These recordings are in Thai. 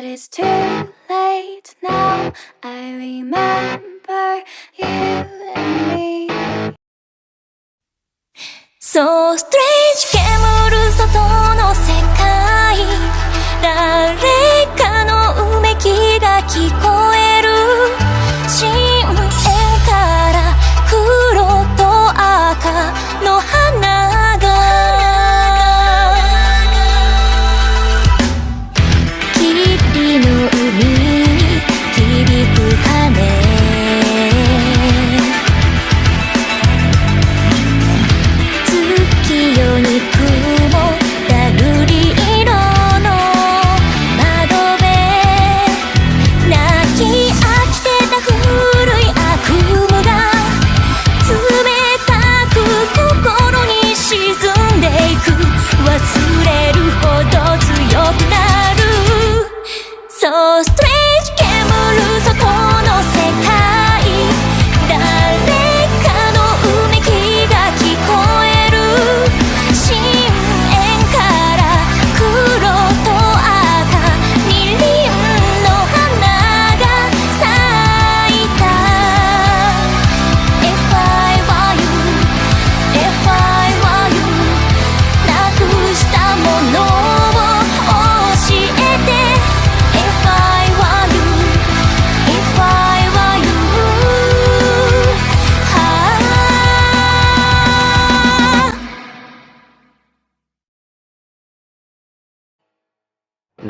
But it's too late now. I remember you and me. So strange 煙る外の世界誰かのうめきが聞こえ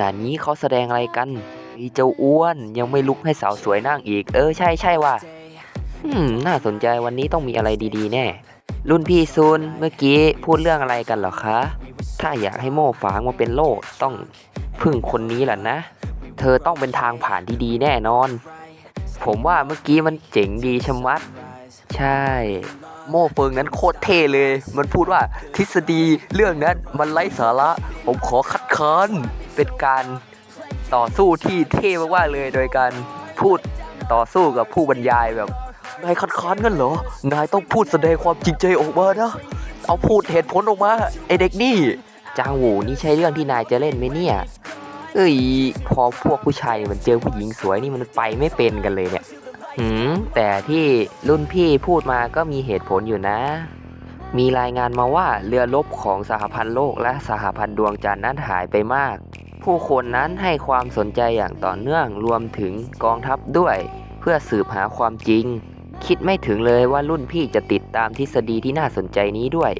ด่านนี้เขาแสดงอะไรกันมีเจ้าอ้วนยังไม่ลุกให้สาวสวยนั่งอีก เออใช่ใช่ว่ะอืมน่าสนใจวันนี้ต้องมีอะไรดีๆ แน่ รุ่นพี่ซุนเมื่อกี้พูดเรื่องอะไรกันเหรอคะ ถ้าอยากให้โม่ฝางมาเป็นโลกต้องพึ่งคนนี้แหละนะ เธอต้องเป็นทางผ่านที่ดีแน่นอน ผมว่าเมื่อกี้มันเจ๋งดีชะมัด ใช่ โม่เฟิงนั้นโคตรเท่เลย มันพูดว่าทฤษฎีเรื่องนั้นมันไร้สาระ ผมขอคัดค้าน เป็นการต่อสู้ที่เท่มากๆเลยโดยการพูดต่อสู้กับผู้บรรยายแบบนายคัดค้านกันเหรอ นายต้องพูดแสดงความจริงใจออกมานะ เอาพูดเหตุผลออกมาไอเด็กนี่ จางหวูนี่ใช่เรื่องที่นายจะเล่นไหมเนี่ยเอ้ยพอพวกผู้ชายมันเจอผู้หญิงสวยนี่มันไปไม่เป็นกันเลยเนี่ยหืมแต่ที่รุ่นพี่พูดมาก็มีเหตุผลอยู่นะ มีรายงานมาว่าเรือรบของสหพันธ์โลกและสหพันธ์ดวงจันทร์นั้นหายไปมาก ผู้คนนั้นให้ความสนใจอย่างต่อเนื่องรวมถึงกองทัพด้วย เพื่อสืบหาความจริง คิดไม่ถึงเลยว่ารุ่นพี่จะติดตามทฤษฎีที่น่าสนใจนี้ด้วย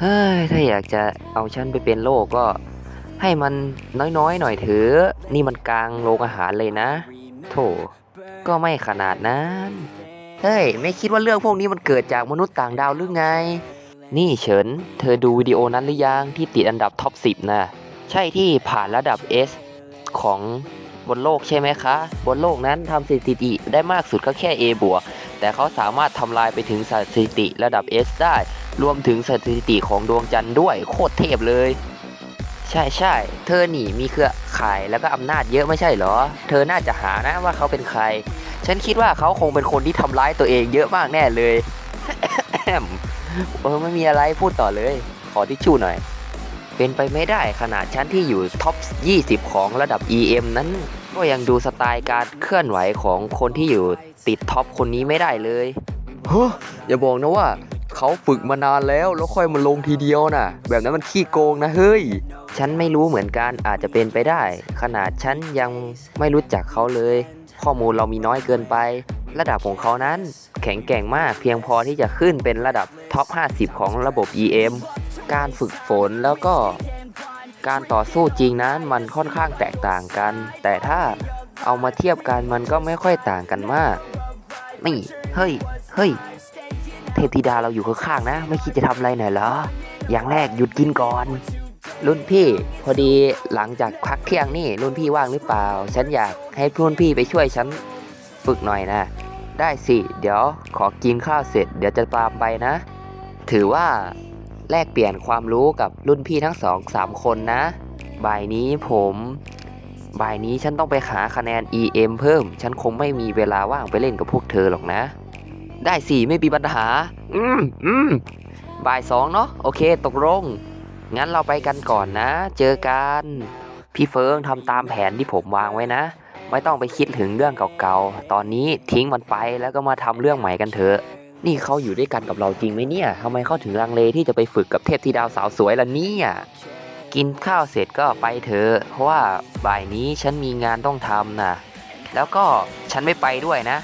เฮ้ย ถ้าอยากจะเอาฉันไปเป็นโลกก็ ให้มันน้อยๆหน่อยเถอะนี่มันกลางโรงอาหารเลยนะ โถก็ไม่ขนาดนั้น เฮ้ย ไม่คิดว่าเรื่องพวกนี้มันเกิดจากมนุษย์ต่างดาวหรือไง นี่เฉิน เธอดูวิดีโอนั้นหรือยังที่ติดอันดับท็อป 10นะ ใช่ที่ผ่านระดับ S ของบนโลกใช่ไหมคะ บนโลกนั้นทำสถิติได้มากสุดก็แค่ A บวก แต่เขาสามารถทำลายไปถึงสถิติระดับ S ได้ รวมถึงสถิติของดวงจันทร์ด้วย โคตรเทพเลย ใช่ใช่ เธอหนีมีเครือข่ายแล้วก็อำนาจเยอะไม่ใช่เหรอ เธอน่าจะหานะว่าเขาเป็นใคร ฉันคิดว่าเขาคงเป็นคนที่ทำร้ายตัวเองเยอะมากแน่เลย เออไม่มีอะไรพูดต่อเลย ขอทิชชู่หน่อย เป็นไปไม่ได้ขนาดฉันที่อยู่ท็อป 20 ของระดับ EM นั้น ก็ยังดูสไตล์การเคลื่อนไหวของคนที่อยู่ติดท็อปคนนี้ไม่ได้เลยเฮ้ออย่าบอกนะว่าเขาฝึกมานานแล้วแล้วค่อยมาลงทีเดียวนะแบบนั้นมันขี้โกงนะเฮ้ย ฉันไม่รู้เหมือนกันอาจจะเป็นไปได้ ขนาดฉันยังไม่รู้จักเขาเลย ข้อมูลเรามีน้อยเกินไป ระดับของเขานั้น แข็งแกร่งมากเพียงพอที่จะขึ้นเป็นระดับท็อป 50 ของระบบ EM การฝึกฝนแล้วก็การต่อสู้จริงนั้นมันค่อนข้างแตกต่างกัน แต่ถ้าเอามาเทียบกันมันก็ไม่ค่อยต่างกันมากนี่เฮ้ย เฮ้ย เทพธิดาเราอยู่ข้างๆนะ ไม่คิดจะทำอะไรหน่อยเหรอ อย่างแรกหยุดกินก่อน รุ่นพี่พอดีหลังจากพักเที่ยงนี่รุ่นพี่ว่างหรือเปล่า ฉันอยากให้รุ่นพี่ไปช่วยฉันฝึกหน่อยนะ ได้สิ เดี๋ยวขอกินข้าวเสร็จ เดี๋ยวจะตามไปนะ ถือว่า แลกเปลี่ยนความรู้กับรุ่นพี่ทั้งสองสามคนนะ บ่ายนี้ผม บ่ายนี้ฉันต้องไปหาคะแนน EM เพิ่ม ฉันคงไม่มีเวลาว่างไปเล่นกับพวกเธอหรอกนะ ได้สิไม่มีปัญหา อืมอืมบ่ายสองเนาะโอเคตกลง งั้นเราไปกันก่อนนะ เจอกัน พี่เฟิงทำตามแผนที่ผมวางไว้นะ ไม่ต้องไปคิดถึงเรื่องเก่าๆ ตอนนี้ทิ้งมันไปแล้วก็มาทำเรื่องใหม่กันเถอะ นี่เขาอยู่ด้วยกันกับเราจริงไหมเนี่ยทำไมเขาถึงลังเลที่จะไปฝึกกับเทพธิดาวสาวสวยล่ะเนี่ย กินข้าวเสร็จก็ไปเถอะเพราะว่าบ่ายนี้ฉันมีงานต้องทำนะแล้วก็ฉันไม่ไปด้วยนะ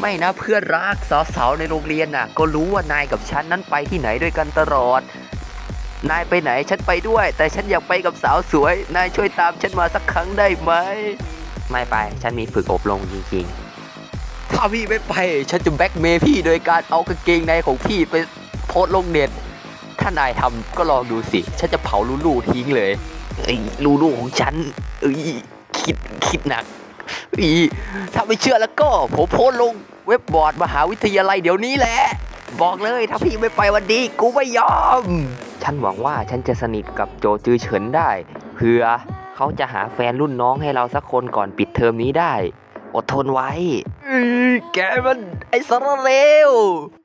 ไม่นะเพื่อนรักสาวๆในโรงเรียนน่ะ ก็รู้ว่านายกับฉันนั้นไปที่ไหนด้วยกันตลอด นายไปไหนฉันไปด้วย แต่ฉันอยากไปกับสาวสวย นายช่วยตามฉันมาสักครั้งได้ไหม ไม่ไป ฉันมีฝึกอบรมจริงๆ ถ้าพี่ไม่ไป ฉันจะแบ็กเมย์พี่โดยการเอากางเกงในของพี่ไปโพสลงเน็ตถ้านายทำก็ลองดูสิ ฉันจะเผาลูลูทิ้งเลยเอ้ลูลูของฉันเอ้ยคิดคิดหนักอ้ยถ้าไม่เชื่อแล้วก็ผมโพสลงเว็บบอร์ดมหาวิทยาลัยเดี๋ยวนี้แหละ บอกเลยถ้าพี่ไม่ไปวันนี้กูไม่ยอม ฉันหวังว่าฉันจะสนิทกับโจจือเฉินได้เพื่อเขาจะหาแฟนรุ่นน้องให้เราสักคนก่อนปิดเทอมนี้ได้ อดทนไว้อื้อแกมันไอ้สารเลว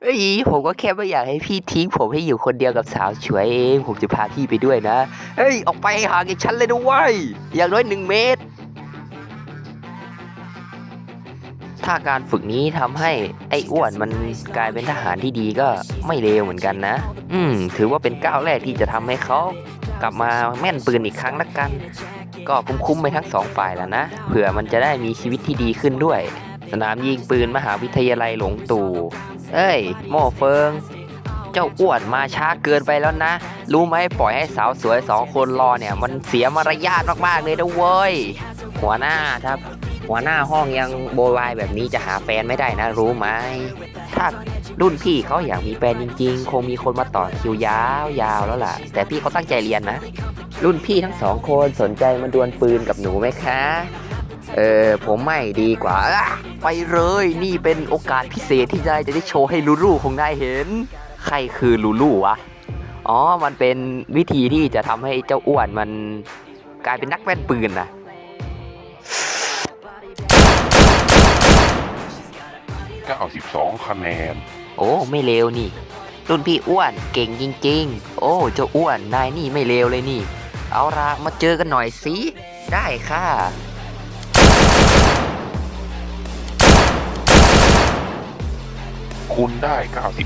เอ้ยผมก็แค่ไม่อยากให้พี่ทิ้ง ผมให้อยู่คนเดียวกับสาวฉวยเอง ผมจะพาพี่ไปด้วยนะ เฮ้ย ออกไปห่างจากฉันเลยด้วยอย่างน้อยหนึ่งเมตร ถ้าการฝึกนี้ทำให้ไอ้อ้วนมันกลายเป็นทหารที่ดีก็ไม่เลวเหมือนกันนะ อืม ถือว่าเป็นก้าวแรกที่จะทำให้เขากลับมาแม่นปืนอีกครั้งละกัน ก็คุ้มๆไปทั้งสองฝ่ายแล้วนะ เผื่อมันจะได้มีชีวิตที่ดีขึ้นด้วย สนามยิงปืนมหาวิทยาลัยหลงตู่ เอ้ยโม่เฟิง เจ้าอ้วนมาช้าเกินไปแล้วนะ รู้ไหมปล่อยให้สาวสวยสองคนรอเนี่ย มันเสียมารยาทมากๆเลยนะเว้ย หัวหน้าครับ หัวหน้าห้องยังโวยวายแบบนี้จะหาแฟนไม่ได้นะ รู้ไหม ถ้ารุ่นพี่เขาอยากมีแฟนจริง ๆ คงมีคนมาต่อคิวยาวๆแล้วล่ะ แต่พี่เขาตั้งใจเรียนนะ รุ่นพี่ทั้งสองคนสนใจมาดวลปืนกับหนูไหมคะ เออผมไม่ดีกว่าอะไปเลยนี่เป็นโอกาสพิเศษที่นายจะได้โชว์ให้ลูลูของนายเห็น ใครคือลูลูวะ อ๋อ มันเป็นวิธีที่จะทำให้เจ้าอ้วนมันกลายเป็นนักแว่นปืนนะ92 คะแนน โอ้ ไม่เลวนี่ รุ่นพี่อ้วนเก่งจริง ๆ โอ้ เจ้าอ้วนนายนี่ไม่เลวเลยนี่ เอาละมาเจอกันหน่อยสิได้ค่ะคุณได้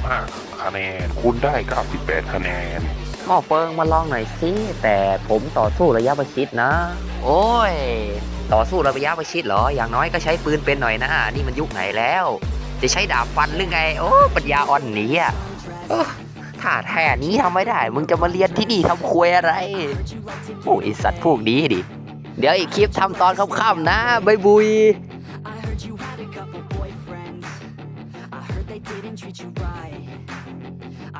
95 คะแนน คุณได้ 98 คะแนน หม้อเฟิงมาลองหน่อยสิ แต่ผมต่อสู้ระยะประชิดนะ โอ้ย ต่อสู้ระยะประชิดเหรอ อย่างน้อยก็ใช้ปืนเป็นหน่อยนะ นี่มันยุคไหนแล้ว จะใช้ดาบฟันหรือไง โอ้ ปัญญาอ่อนหนีอะโอ้ ถ้าแท่นี้ทำไม่ได้ มึงจะมาเรียนที่นี่ทำควยอะไรโอ้ไอสัตว์พวกนี้ดิ เดี๋ยวอีกคลิปทำตอนค่ำๆนะบายบุย I heard you had a couple boyfriends. I heard they didn't treat you right.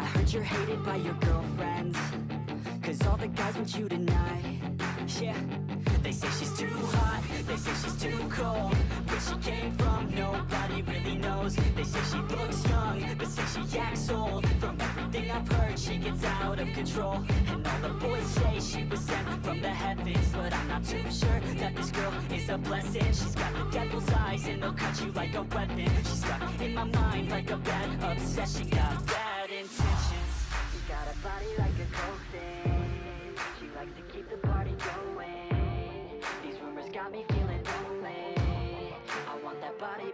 I heard you're hated by your girlfriends. Cause all the guys want you tonight. Yeah, they say she's too hot, control. And all the boys say she was sent from the heavens. But I'm not too sure that this girl is a blessing. She's got the devil's eyes, and they'll cut you like a weapon. She's stuck in my mind like a bad obsession. Got bad intentions. She's got a body like a thing. She likes to keep the party going. These rumors got me feeling lonely. I want that body,